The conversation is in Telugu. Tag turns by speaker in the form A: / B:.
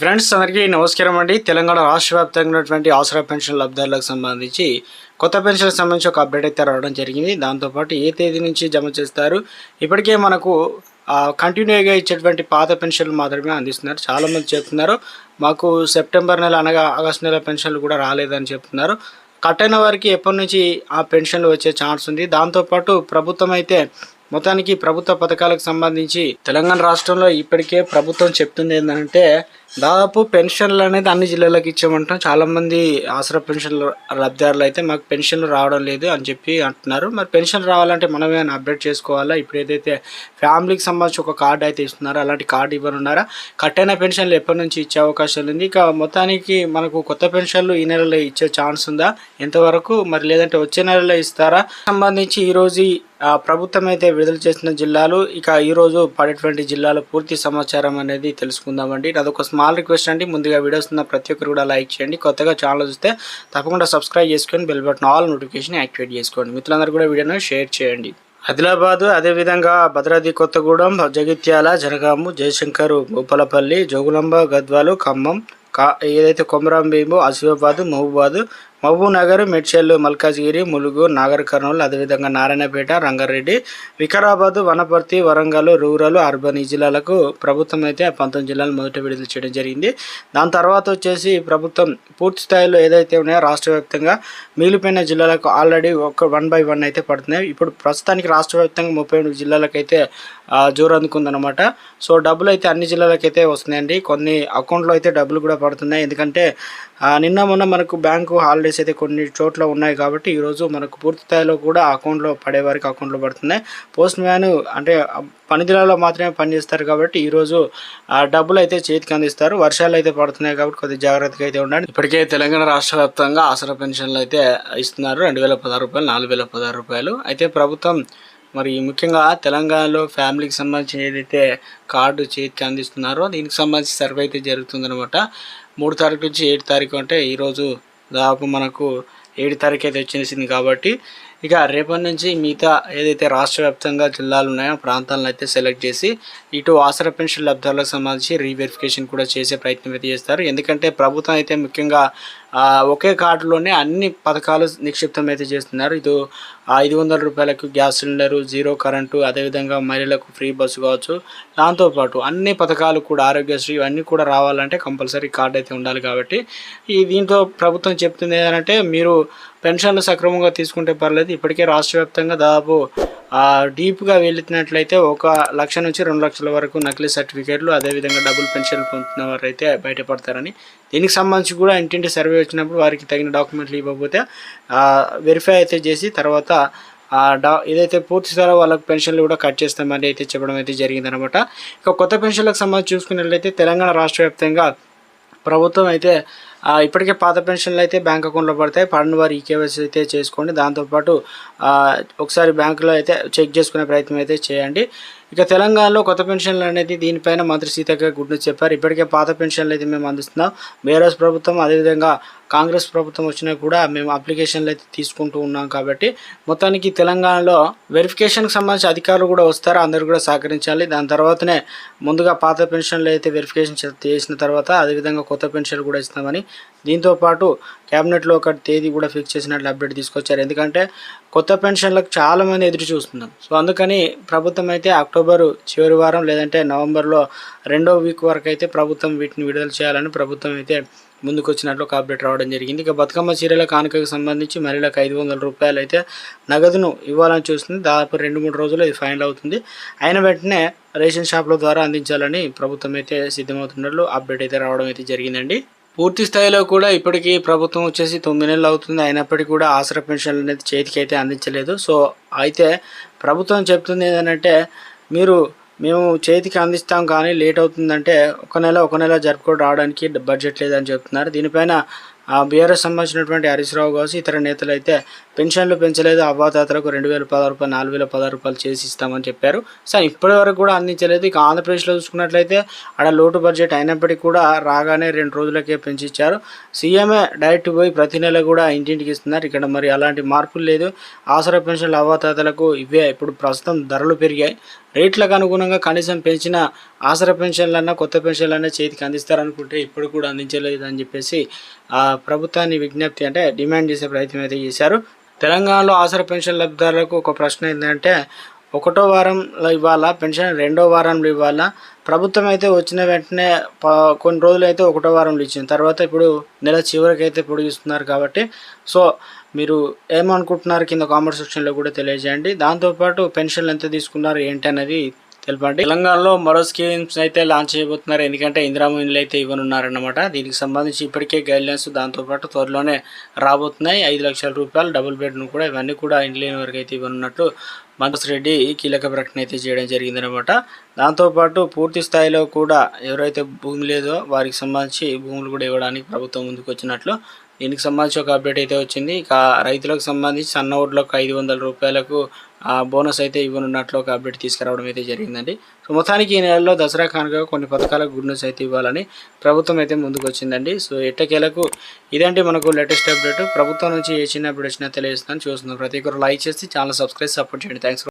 A: ఫ్రెండ్స్ అందరికీ నమస్కారం అండి. తెలంగాణ రాష్ట్ర వ్యాప్తంగా ఉన్నటువంటి ఆసరా పెన్షన్ లబ్ధిదారులకు సంబంధించి కొత్త పెన్షన్కి సంబంధించి ఒక అప్డేట్ అయితే రావడం జరిగింది. దాంతోపాటు ఏ తేదీ నుంచి జమ చేస్తారు ఇప్పటికే మనకు కంటిన్యూగా ఇచ్చేటువంటి పాత పెన్షన్లు మాత్రమే అందిస్తున్నారు. చాలామంది చెప్తున్నారు మాకు సెప్టెంబర్ నెల అనగా ఆగస్ట్ నెల పెన్షన్లు కూడా రాలేదని చెప్తున్నారు. కట్ అయిన వారికి ఎప్పటి నుంచి ఆ పెన్షన్లు వచ్చే ఛాన్స్ ఉంది. దాంతోపాటు ప్రభుత్వం అయితే మొత్తానికి ప్రభుత్వ పథకాలకు సంబంధించి తెలంగాణ రాష్ట్రంలో ఇప్పటికే ప్రభుత్వం చెప్తుంది ఏంటంటే దాదాపు పెన్షన్లు అనేది అన్ని జిల్లాలకు ఇచ్చామంటాం. చాలామంది ఆసరా పెన్షన్లు లబ్ధిదారులు అయితే మాకు పెన్షన్లు రావడం లేదు అని చెప్పి అంటున్నారు. మరి పెన్షన్ రావాలంటే మనమే అప్డేట్ చేసుకోవాలా? ఇప్పుడు ఏదైతే ఫ్యామిలీకి సంబంధించి ఒక కార్డు అయితే ఇస్తున్నారో అలాంటి కార్డు ఇవ్వనున్నారా? కట్ అయిన పెన్షన్లు ఎప్పటి నుంచి ఇచ్చే అవకాశాలు ఉంది? ఇక మొత్తానికి మనకు కొత్త పెన్షన్లు ఈ నెలలో ఇచ్చే ఛాన్స్ ఉందా? ఎంతవరకు? మరి లేదంటే వచ్చే నెలలో ఇస్తారా? సంబంధించి ఈరోజు ప్రభుత్వం అయితే విడుదల చేసిన జిల్లాలు ఇక ఈరోజు పడేటువంటి జిల్లాలో పూర్తి సమాచారం అనేది తెలుసుకుందామండి. అదొక స్మాల్ రిక్వెస్ట్ అండి. ముందుగా వీడియోస్ ఉన్న ప్రతి ఒక్కరు కూడా లైక్ చేయండి. కొత్తగా ఛానల్ చూస్తే తప్పకుండా సబ్స్క్రైబ్ చేసుకొని bell button all notification activate చేసుకోండి. మిత్రులందరూ కూడా వీడియోను షేర్ చేయండి. ఆదిలాబాద్ అదేవిధంగా భద్రాద్రి కొత్తగూడెం జగిత్యాల జనగాము జయశంకర్ గోపాలపల్లి జోగులాంబ గద్వాలు ఖమ్మం కా ఏదైతే కొమరం భీము ఆసిఫాబాద్ మహబూబ్ నగర్ మల్కాజ్గిరి ములుగు నాగర్ కర్నూలు అదేవిధంగా నారాయణపేట రంగారెడ్డి వికారాబాద్ వనపర్తి వరంగల్ రూరల్ అర్బన్ ఈ జిల్లాలకు ప్రభుత్వం అయితే పంతొమ్మిది జిల్లాలు మొదట విడుదల చేయడం జరిగింది. దాని తర్వాత వచ్చేసి ప్రభుత్వం పూర్తి స్థాయిలో ఏదైతే ఉన్నాయో రాష్ట్ర వ్యాప్తంగా మిగిలిపోయిన జిల్లాలకు ఆల్రెడీ ఒక వన్ బై వన్ అయితే పడుతున్నాయి. ఇప్పుడు ప్రస్తుతానికి రాష్ట్ర వ్యాప్తంగా ముప్పై ఎనిమిది జిల్లాలకైతే జోరు అందుకుందనమాట సో డబ్బులు అయితే అన్ని జిల్లాలకైతే వస్తున్నాయండి. కొన్ని అకౌంట్లో అయితే డబ్బులు కూడా పడుతున్నాయి. ఎందుకంటే నిన్న మొన్న మనకు బ్యాంకు హాలిడే హాలిడేస్ అయితే కొన్ని చోట్ల ఉన్నాయి కాబట్టి ఈరోజు మనకు పూర్తి స్థాయిలో కూడా అకౌంట్లో పడే వారికి అకౌంట్లో పడుతున్నాయి. పోస్ట్ మ్యాన్ అంటే పని దినాల్లో మాత్రమే పనిచేస్తారు కాబట్టి ఈరోజు ఆ డబ్బులు అయితే చేతికి అందిస్తారు. వర్షాలు అయితే పడుతున్నాయి కాబట్టి కొద్దిగా జాగ్రత్తగా అయితే ఉండండి. ఇప్పటికే తెలంగాణ రాష్ట్ర వ్యాప్తంగా ఆసరా పెన్షన్లు అయితే ఇస్తున్నారు. రెండు వేల పదహారు రూపాయలు నాలుగు వేల పదహారు రూపాయలు. అయితే ప్రభుత్వం మరి ముఖ్యంగా తెలంగాణలో ఫ్యామిలీకి సంబంధించి ఏదైతే కార్డు చేతికి అందిస్తున్నారో దీనికి సంబంధించి సర్వే అయితే జరుగుతుందనమాట మూడు తారీఖు నుంచి ఏడు తారీఖు అంటే ఈరోజు దాదాపు మనకు ఏడు తారీఖు అయితే వచ్చేసింది కాబట్టి ఇక రేపటి నుంచి మిగతా ఏదైతే రాష్ట్ర వ్యాప్తంగా జిల్లాలు ఉన్నాయో ప్రాంతాలను అయితే సెలెక్ట్ చేసి ఇటు ఆసరా పెన్షన్ లబ్ధాలకు సంబంధించి రీవెరిఫికేషన్ కూడా చేసే ప్రయత్నం అయితే చేస్తారు. ఎందుకంటే ప్రభుత్వం అయితే ముఖ్యంగా ఒకే కార్డులోనే అన్ని పథకాలు నిక్షిప్తం అయితే చేస్తున్నారు. ఇది ఐదు వందల రూపాయలకు గ్యాస్ సిలిండరు జీరో కరెంటు అదేవిధంగా మహిళలకు ఫ్రీ బస్సు కావచ్చు. దాంతోపాటు అన్ని పథకాలు కూడా ఆరోగ్యశ్రీ ఇవన్నీ కూడా రావాలంటే కంపల్సరీ కార్డు అయితే ఉండాలి కాబట్టి. ఈ దీంట్లో ప్రభుత్వం చెప్తుంది ఏంటంటే మీరు పెన్షన్లు సక్రమంగా తీసుకుంటే పర్లేదు. ఇప్పటికే రాష్ట్ర వ్యాప్తంగా దాదాపు డీప్గా వెళుతున్నట్లయితే ఒక లక్ష నుంచి రెండు లక్షల వరకు నకిలీ సర్టిఫికేట్లు అదేవిధంగా డబుల్ పెన్షన్లు పొందుతున్న వారు అయితే బయటపడతారని. దీనికి సంబంధించి కూడా ఇంటింటి సర్వే వచ్చినప్పుడు వారికి తగిన డాక్యుమెంట్లు ఇవ్వకపోతే వెరిఫై అయితే చేసి తర్వాత డా ఏదైతే పూర్తి స్థాయిలో వాళ్ళకి పెన్షన్లు కూడా కట్ చేస్తామని అయితే చెప్పడం అయితే జరిగిందనమాట. ఇక కొత్త పెన్షన్లకు సంబంధించి చూసుకున్నట్లయితే తెలంగాణ రాష్ట్ర వ్యాప్తంగా ప్రభుత్వం అయితే ఇప్పటికే పాత పెన్షన్లు అయితే బ్యాంక్ అకౌంట్లో పడతాయి. పడిన వారు ఈ కేవైసీ అయితే చేసుకోండి. దాంతోపాటు ఒకసారి బ్యాంకులో అయితే చెక్ చేసుకునే ప్రయత్నం అయితే చేయండి. ఇక తెలంగాణలో కొత్త పెన్షన్లు అనేది దీనిపైన మంత్రి సీతక్క గుడ్ను చెప్పారు. ఇప్పటికే పాత పెన్షన్లు అయితే మేము అందిస్తున్నాం. బీఆర్ఎస్ ప్రభుత్వం అదేవిధంగా కాంగ్రెస్ ప్రభుత్వం వచ్చినా కూడా మేము అప్లికేషన్లు అయితే తీసుకుంటూ ఉన్నాం కాబట్టి మొత్తానికి తెలంగాణలో వెరిఫికేషన్కి సంబంధించి అధికారులు కూడా వస్తారు. అందరూ కూడా సహకరించాలి. దాని తర్వాతనే ముందుగా పాత పెన్షన్లు అయితే వెరిఫికేషన్ చేసిన తర్వాత అదేవిధంగా కొత్త పెన్షన్లు కూడా ఇస్తామని దీంతో పాటు క్యాబినెట్లో ఒక తేదీ కూడా ఫిక్స్ చేసినట్లు అప్డేట్ తీసుకొచ్చారు. ఎందుకంటే కొత్త పెన్షన్లకు చాలామంది ఎదురు చూస్తున్నారు సో అందుకని ప్రభుత్వం అయితే అక్టోబర్ చివరి వారం లేదంటే నవంబర్లో రెండో వీక్ వరకు అయితే ప్రభుత్వం వీటిని విడుదల చేయాలని ప్రభుత్వం అయితే ముందుకొచ్చినట్లు ఒక అప్డేట్ రావడం జరిగింది. ఇక బతుకమ్మ చీరల కానుకకు సంబంధించి మహిళలకు ఐదు వందల రూపాయలు అయితే నగదును ఇవ్వాలని చూస్తుంది. దాదాపు రెండు మూడు రోజులు ఇది ఫైనల్ అవుతుంది. అయిన వెంటనే రేషన్ షాపుల ద్వారా అందించాలని ప్రభుత్వం అయితే సిద్ధమవుతున్నట్లు అప్డేట్ అయితే రావడం అయితే జరిగిందండి. పూర్తి స్థాయిలో కూడా ఇప్పటికీ ప్రభుత్వం వచ్చేసి తొమ్మిది నెలలు అవుతుంది. అయినప్పటికీ కూడా ఆసరా పెన్షన్లు అనేది చేతికి అయితే అందించలేదు. సో అయితే ప్రభుత్వం చెప్తుంది ఏంటంటే మీరు మేము చేతికి అందిస్తాం కానీ లేట్ అవుతుందంటే ఒక నెల ఒక నెల జరుపుకోవడం రావడానికి బడ్జెట్ లేదని చెప్తున్నారు. దీనిపైన బీఆర్ఎస్ సంబంధించినటువంటి హరీష్ రావు కావచ్చు ఇతర నేతలు అయితే పెన్షన్లు పెంచలేదు అవ్వాతాతలకు రెండు వేల పదహారు రూపాయలు నాలుగు వేల పదహారు రూపాయలు చేసి ఇస్తామని చెప్పారు. సో ఇప్పటి వరకు కూడా అందించలేదు. ఇక ఆంధ్రప్రదేశ్లో చూసుకున్నట్లయితే ఆడ లోటు బడ్జెట్ అయినప్పటికీ కూడా రాగానే రెండు రోజులకే పెంచి ఇచ్చారు సీఎంఏ డైరెక్ట్ పోయి ప్రతి నెల కూడా ఇంటింటికి ఇస్తున్నారు. ఇక్కడ మరి అలాంటి మార్పులు లేదు. ఆసరా పెన్షన్లు అవ్వాతాతలకు ఇవే. ఇప్పుడు ప్రస్తుతం ధరలు పెరిగాయి. రేట్లకు అనుగుణంగా కనీసం పెంచిన ఆసరా పెన్షన్లన్నా కొత్త పెన్షన్లన్నా చేతికి అందిస్తారనుకుంటే ఇప్పుడు కూడా అందించలేదు అని చెప్పేసి ప్రభుత్వాన్ని విజ్ఞప్తి అంటే డిమాండ్ చేసే ప్రయత్నం అయితే చేశారు. తెలంగాణలో ఆసరా పెన్షన్ లబ్ధిదారులకు ఒక ప్రశ్న ఏంటంటే ఒకటో వారంలో ఇవ్వాలా? పెన్షన్ రెండో వారంలో ఇవ్వాలా? ప్రభుత్వం అయితే వచ్చిన వెంటనే కొన్ని రోజులు అయితే ఒకటో వారంలో ఇచ్చింది. తర్వాత ఇప్పుడు నెల చివరికి అయితే పొడిగిస్తున్నారు కాబట్టి సో మీరు ఏమనుకుంటున్నారు? కింద కామెంట్ సెక్షన్లో కూడా తెలియజేయండి. దాంతోపాటు పెన్షన్లు ఎంత తీసుకున్నారు? ఏంటి అనేది తెలపండి. తెలంగాణలో మరో స్కీమ్స్ అయితే లాంచ్ చేయబోతున్నారు. ఎందుకంటే ఇందిరామీన్లు అయితే ఇవ్వనున్నారన్నమాట. దీనికి సంబంధించి ఇప్పటికే గైడ్లైన్స్ దాంతోపాటు త్వరలోనే రాబోతున్నాయి. ఐదు లక్షల రూపాయలు డబుల్ బెడ్ను కూడా ఇవన్నీ కూడా ఇంటి వరకు అయితే ఇవ్వనున్నట్లు మనోజ్ రెడ్డి కీలక ప్రకటన అయితే చేయడం జరిగిందనమాట దాంతోపాటు పూర్తి స్థాయిలో కూడా ఎవరైతే భూమి లేదో వారికి సంబంధించి భూములు కూడా ఇవ్వడానికి ప్రభుత్వం ముందుకు వచ్చినట్లు దీనికి సంబంధించి ఒక అప్డేట్ అయితే వచ్చింది. ఇక రైతులకు సంబంధించి సన్న ఓట్లకు ఐదు వందల రూపాయలకు బోనస్ అయితే ఇవ్వనున్నట్లు ఒక అప్డేట్ తీసుకురావడం అయితే జరిగిందండి. సో మొత్తానికి ఈ నెలలో దసరా కానుక కొన్ని పథకాలకు గుడ్ న్యూస్ అయితే ఇవ్వాలని ప్రభుత్వం అయితే ముందుకు వచ్చిందండి. సో ఎట్టకేలకు ఇదంటే మనకు లేటెస్ట్ అప్డేట్. ప్రభుత్వం నుంచి ఏ చిన్న అప్డేట్ వచ్చినా తెలియజేస్తాను. చూస్తున్నాం ప్రతి ఒక్కరు లైక్ చేసి ఛానల్ సబ్స్క్రైబ్ సపోర్ట్ చేయండి. థ్యాంక్స్